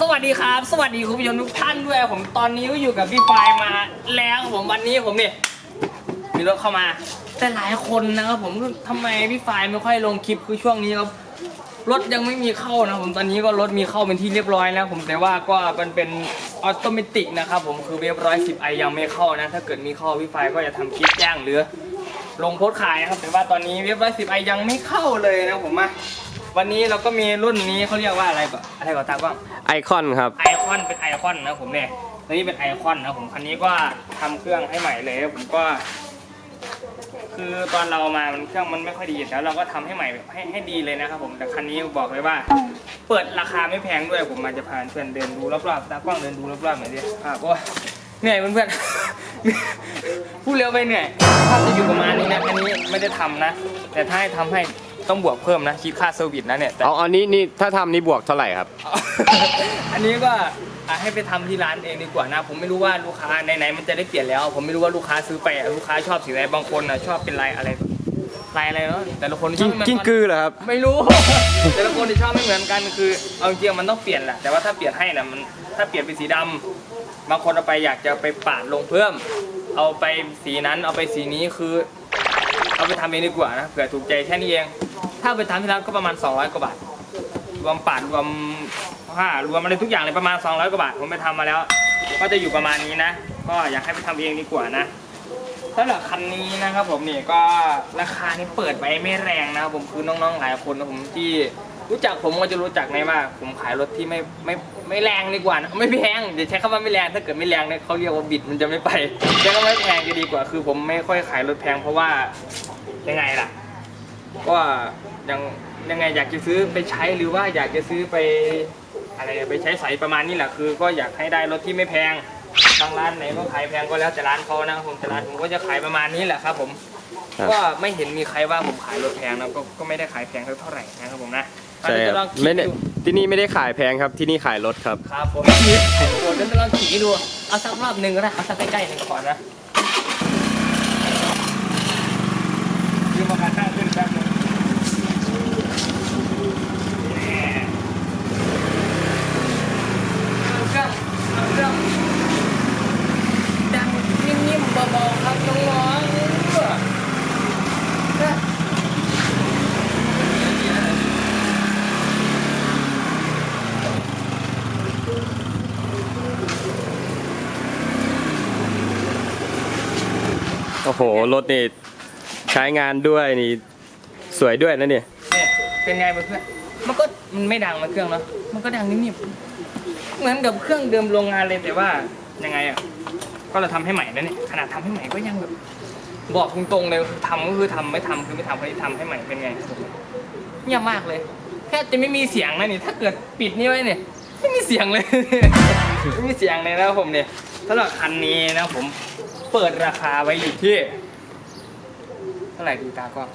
สวัสดีครับ สวัสดีคุณผู้ชมทุกท่านด้วย ผมตอนนี้ก็อยู่กับพี่ปายมาแล้วผมวันนี้ผมเนี่ยมีรถเข้ามา แต่หลายคนนะครับผมทำไมพี่ปายไม่ค่อยลงคลิปคือช่วงนี้ครับรถยังไม่มีเข้านะผมตอนนี้ก็รถมีเข้าเป็นที่เรียบร้อยแล้วผมแต่ว่าก็มันเป็นออโตเมติกนะครับผมคือเว็บร้อยสิบไอยังไม่เข้านะ ถ้าเกิดมีเข้าพี่ปายก็จะทำคลิปแจ้งหรือลงโพสขายนะครับแต่ว่าตอนนี้เว็บร้อยสิบไอยังไม่เข้าเลยนะผมมา วันนี้เราก็มีรุ่นนี้เขาเรียกว่าอะไรก่อนอะไรก่อนตากล้องไอคอนครับ ไอคอนเป็นไอคอนนะผมเนี่ยตัวนี้เป็นไอคอนนะผมคันนี้ก็ทำเครื่องให้ใหม่เลยผมก็ คือตอนเรามามันเครื่องมันไม่ค่อยดีแล้วเราก็ทำให้ใหม่แบบให้ให้ดีเลยนะครับผมแต่คันนี้บอกเลยว่า เปิดราคาไม่แพงด้วยผมมาจะพาเพื่อนเดินดูรอบๆตากล้องเดินดูรอบๆหน่อยดิครับโอ้ยเหนื่อยเพื่อนๆพูดเร็วไปเหนื่อยถ้าจะอยู่ประมาณนี้นะอันนี้ไม่ได้ทำนะ แต่ถ้าให้ทำให้ ต้องบวกเพิ่มนะคิดค่าเซอร์วิสนะเนี่ยแต่ เอาอันนี้นี่ถ้าทำนี่บวกเท่าไหร่ครับ อันนี้ก็อะให้ไปทำที่ร้านเองดีกว่านะ ผมไม่รู้ว่าลูกค้าไหนๆมันจะได้เปลี่ยนแล้ว ผมไม่รู้ว่าลูกค้าซื้อไปอะลูกค้าชอบสีอะไรบางคนอะชอบเป็นลายอะไรลายอะไรเนาะแต่ละคนชกิ้องบไม่เหมือนกิ้งกันกือเหรอครับ ไม่รู้ แต่ละคนที่ชอบไม่เหมือนกันคือเอาจริงๆมันต้องเปลี่ยนแหละแต่ว่าถ้าเปลี่ยนให้นะมันถ้าเปลี่ยนเป็นสีดำบางคนเอาไปอยากจะไปปาดลงเพิ่ม เอาไปสีนั้นเอาไปสีนี้คือ เอาไปทำเองดีกว่านะเผื่อถูกใจแค่นี้เอง ถ้าไปทำที่ร้านก็ประมาณ 200 กว่าบาท รวมปาดรวมผ้ารวมอะไรทุกอย่างเลยประมาณ 200 กว่าบาท ผมไปทำมาแล้ว ก็จะอยู่ประมาณนี้นะ ก็อยากให้ไปทำเองดีกว่านะสำหรับคันนี้นะครับผมนี่ก็ราคานี่เปิดไปไม่แรงนะครับผมคือน้องๆหลายคนนะผมที่รู้จักผมก็จะรู้จักในว่า ผมขายรถที่ไม่ไม่ไม่แรงดีกว่านะไม่แพงเดี๋ยวใช้คำว่าไม่แรงถ้าเกิดไม่แรงเนี่ยเขาเรียกว่าบิดมันจะไม่ไปใช้คำว่าไม่แพงจะดีกว่า คือผมไม่ค่อยขายรถแพงเพราะว่ายังไงล่ะ ก็ยังยังไงอยากจะซื้อไปใช้หรือว่าอยากจะซื้อไปอะไรไปใช้ใสอยประมาณนี้แหละคือ ก็อยากให้ได้รถที่ไม่แพงบางร้านไหนก็ขายแพงก็แล้วแต่ร้านเขานะครับผมแต่ร้านผมก็จะขายประมาณนี้แหละครับผมครับก็ไม่เห็นมีใครว่าผมขายรถแพงนะก็ก็ไม่ได้ขายแพงเท่าไหร่นะครับผมนะใช่คเดี๋ยวจะลรัอบงขี่ไม่ได้ดูที่นี่ไม่ได้ขายแพงครับที่นี่ขายรถครับ ครับผมเดี๋ยวจะลองขี่ดูเอาสักรอบหนึ่งก็ได้เอาสักใกล้ๆหนึ่งก่อนนะยืมมาการตั้งขึ้นแป๊บนึง เครื่องเอาเครื่องดังนิ่มๆเบาๆครับน้องๆ โอ้โห รถนี่ใช้งานด้วยนี่สวยด้วยนะเนี่ยเนี่ยเป็นไงเพื่อนมันก็มันไม่ดังนะเครื่องเนาะมันก็ดังนิ่มๆเหมือนกับเครื่องเดิมโรงงานเลยแต่ว่ายังไงอะก็เราทำให้ใหม่นะเนี่ยขนาดทำให้ใหม่ก็ยังแบบบอกตรงๆเลยทำก็คือทำไม่ทำคือไม่ทำคนที่ทำให้ใหม่เป็นไงเงียบมากเลยแค่จะไม่มีเสียงนะนี่ถ้าเกิดปิดนี่ไว้เนี่ยไม่มีเสียงเลยไม่มีเสียงเลยนะผมเนี่ยสำหรับคันนี้นะผม เปิดราคาไว้อยู่ที่ เท่าไหร่ดีตากล้อง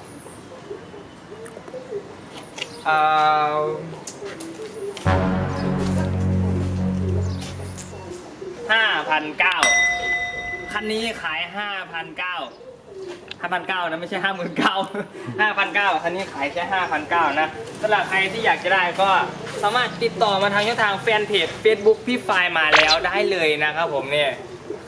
เอ่อห้าพันเก้าคันนี้ขายห้าพันเก้าห้าพันเก้านะไม่ใช่ห้าหมื่นเก้าห้าพันเก้าคันนี้ขายแค่ห้าพันเก้านะสำหรับใครที่อยากจะได้ก็สามารถติดต่อมาทางช่องทางแฟนเพจ Facebook พี่ไฟมาแล้วได้เลยนะครับผมเนี่ย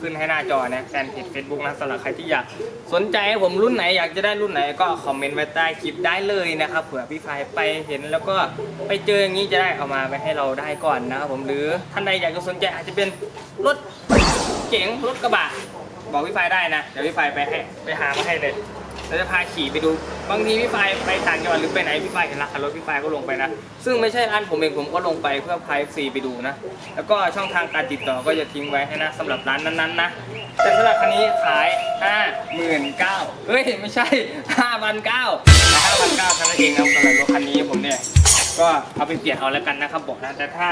ขึ้นให้หน้าจอนะแฟนเพจ Facebook นะสำหรับใครที่อยากสนใจผมรุ่นไหนอยากจะได้รุ่นไหนก็คอมเมนต์ไว้ใต้คลิปได้เลยนะครับเผื่อพี่ไฟไปเห็นแล้วก็ไปเจออย่างนี้จะได้เอามาไปให้เราได้ก่อนนะครับผมหรือท่านใดอยากจะสนใจอาจจะเป็นรถเก๋งรถกระบะบอกพี่ไฟได้นะเดี๋ยวพี่ไฟไปให้ไปหามาให้เลย แล้วจะพาขี่ไปดู บางทีพี่ไฟไปต่างจังหวัดหรือไปไหนพี่ไฟเห็นราคารถพี่ไฟก็ลงไปนะ ซึ่งไม่ใช่ร้านผมเองผมก็ลงไปเพื่อพายฟรีไปดูนะ แล้วก็ช่องทางการติดต่อก็จะทิ้งไว้ให้นะสำหรับร้านนั้นๆนะ แต่สำหรับคันนี้ขาย 5 9 0 0 0เฮ้ยไม่ใช่ 5,900แต่5,900เท่านั้นเองนะสำหรับรถคันนี้ผมเนี่ยก็เอาไปเปลี่ยนเอาแล้วกันนะครับบอกนะแต่ถ้า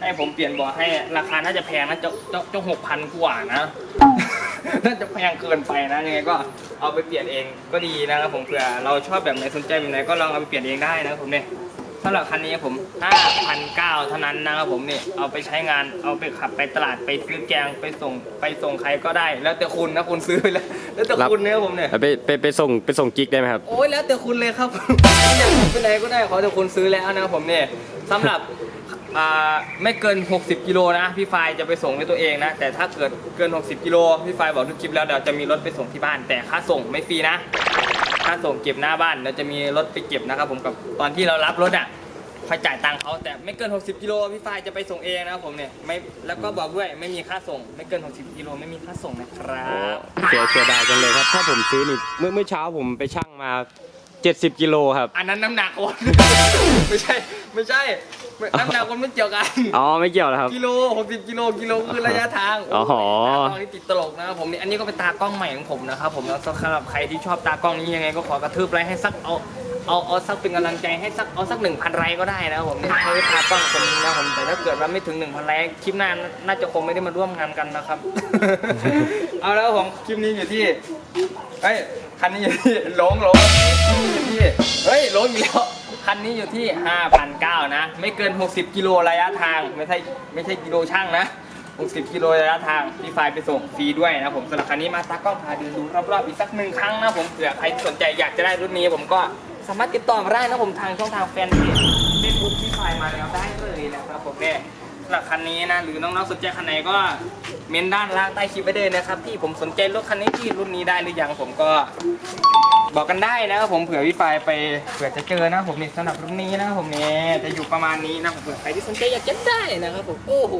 ให้ผมเปลี่ยนบอกให้ราคาน่าจะแพงนะจะจะจะหกพันกว่านะ น่าจะแพงเกินไปนะยังไงก็เอาไปเปลี่ยนเองก็ดีนะครับผมเผื่อเราชอบแบบไหนสนใจแบบไหนก็ลองเอาไปเปลี่ยนเองได้นะครับผมเนี่ยสำหรับคันนี้ผม5,900เท่านั้นนะครับผมเนี่ยเอาไปใช้งานเอาไปขับไปตลาดไปซื้อแกงไปส่งไปส่งใครก็ได้ แล้วแต่คุณนะคุณซื้อไปแล้วแล้วแต่คุณเนี่ยผมเนี่ยแล้วไปไปไปส่งไปส่งกิ๊กได้ไหมครับ โอ้ยแล้วแต่คุณเลยครับ อยากไปไหนก็ได้ขอแต่คุณซื้อแล้วนะครับผมเนี่ยสำหรับอ่า ไม่เกิน 60 กิโลนะ พี่ฟายจะไปส่งด้วยตัวเองนะ แต่ถ้าเกิดเกิน 60 กิโลพี่ฟายบอกทุกคลิปแล้วเดี๋ยวจะมีรถไปส่งที่บ้าน แต่ค่าส่งไม่ฟรีนะ ค่าส่งเก็บหน้าบ้านเดี๋ยวจะมีรถไปเก็บนะครับผมกับตอนที่เรารับรถอะค่อยจ่ายตังค์เขาแต่ไม่เกิน 60 กิโลพี่ฟายจะไปส่งเองนะครับผมเนี่ยไม่แล้วก็บอกด้วยไม่มีค่าส่ง ไม่เกิน 60 กิโลไม่มีค่าส่งนะครับเสียเสียดายจังเลยครับ ถ้าผมซื้อนี่เมื่อเมื่อเช้าผมไปชั่งมา 70 กิโลครับ อันนั้นน้ำหนักคนไม่ใช่ ไม่ใช่ไม่น้ำหนักคนไม่เกี่ยวกัน อ๋อไม่เกี่ยวแล้วครับ กิโล60กิโลกิโลคือระยะทางอ๋อตากล้องนี่ติดตลกนะครับผมนี่อันนี้ก็เป็นตากล้องใหม่ของผมนะครับผมแล้วสำหรับใครที่ชอบตากล้องนี้ยังไงก็ขอกระทืบไลค์ให้สักเอาเอาเอาสักเป็นกำลังใจให้สักเอาสักหนึ่งพันไลค์ก็ได้นะครับผมเนี่ยให้ตากล้องคนนี้นะผมแต่ถ้าเกิดว่าไม่ถึงหนึ่งพันไลค์คลิปหน้าน่าจะคงไม่ได้มาร่วมงานกันนะครับ เอาแล้วผมคลิปนี้อยู่ที่เฮ้ยคันนี้อยู่ที่หลงหลงคลิปนี้อยู่ที่เฮ้ยหลงอีกแล้ว คันนี้อยู่ที่ 5,900 นะ ไม่เกิน 60 กิโลระยะทาง ไม่ใช่ไม่ใช่กิโลช่างนะ 60 กิโลระยะทางพี่ไฟไปส่งฟรีด้วยนะผมสำหรับคันนี้มาตากล้องพาเดินดูรอบๆอีกสักหนึ่งครั้งนะผมเผื่อใครสนใจอยากจะได้รุ่นนี้ผมก็สามารถติดต่อมาได้นะผมทางช่องทางแฟนเพจเฟซบุ๊กพี่ไฟมาแล้วได้เลยนะครับผมเนี่ยสำหรับคันนี้นะหรือน้องๆสนใจคันไหนก็ เมนด้านล่างใต้คลิปไว้เลยนะครับที่ผมสนใจรถคันนี้ที่รุ่นนี้ได้หรือยังผมก็บอกกันได้นะครับผมเผื่อวิไฟไปเผื่อจะเจอนะผมนี่สำหรับรุ่นนี้นะครับผมเนี่ยจะอยู่ประมาณนี้นะผมเผื่อใครที่สนใจอยากจะได้นะครับผมโอ้โห